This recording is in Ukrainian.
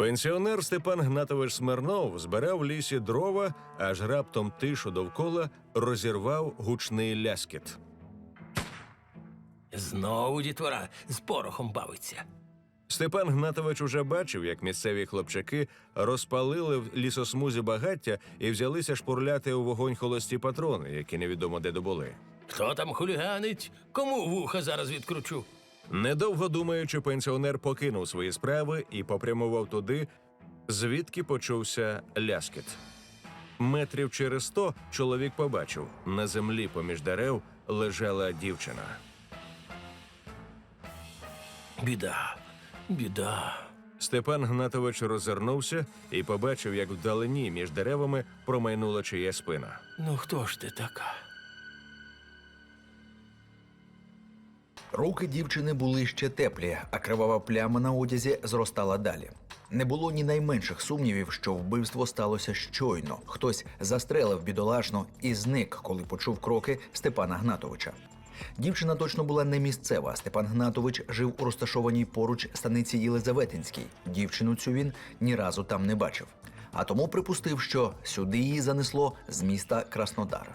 Пенсіонер Степан Гнатович Смирнов збирав в лісі дрова, аж раптом тишу довкола розірвав гучний ляскіт. Знову дітвора з порохом бавиться. Степан Гнатович уже бачив, як місцеві хлопчаки розпалили в лісосмузі багаття і взялися шпурляти у вогонь холості патрони, які невідомо де добули. Хто там хуліганить? Кому вуха зараз відкручу? Недовго думаючи, пенсіонер покинув свої справи і попрямував туди, звідки почувся ляскіт. Метрів через сто чоловік побачив на землі поміж дерев лежала дівчина. Біда, біда. Степан Гнатович роззирнувся і побачив, як вдалині між деревами промайнула чия спина. Ну хто ж ти така? Руки дівчини були ще теплі, а кривава пляма на одязі зростала далі. Не було ні найменших сумнівів, що вбивство сталося щойно. Хтось застрелив бідолашну і зник, коли почув кроки Степана Гнатовича. Дівчина точно була не місцева. Степан Гнатович жив у розташованій поруч станиці Єлизаветинській. Дівчину цю він ні разу там не бачив. А тому припустив, що сюди її занесло з міста Краснодара.